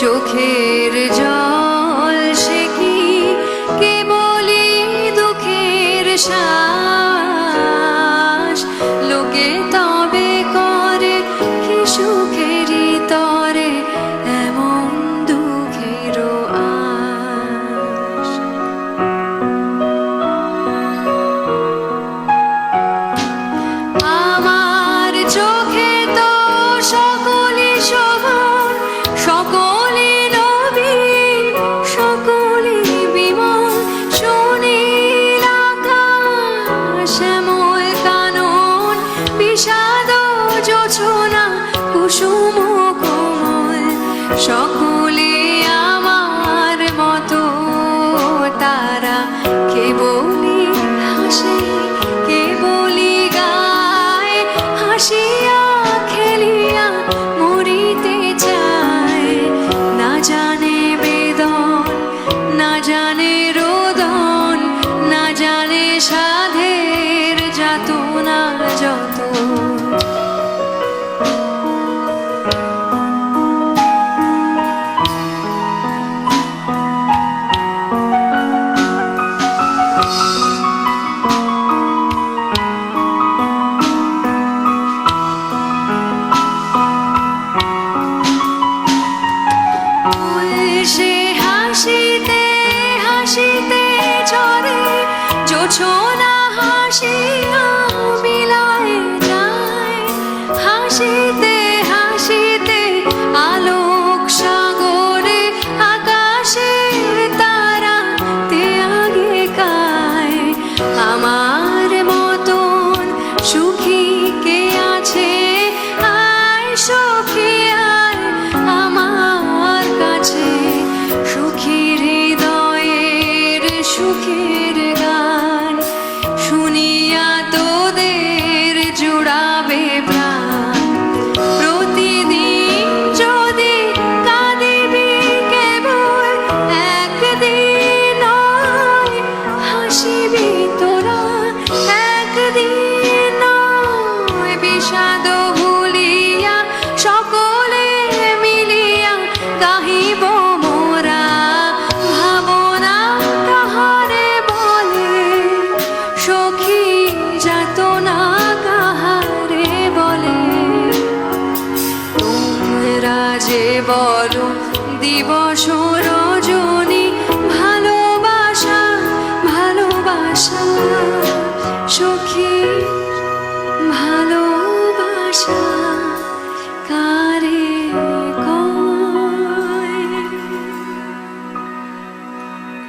চোখের জল শ্যামল কানন সাধের যাতনা যত জোছনা হাসিয়া যায়। হাসিতে হাসিতে আলোক সাগরে, আকাশের কায়। আমার মতন সুখী কে আছে? আয় হৃদয়ের 祝你 বলো দিবস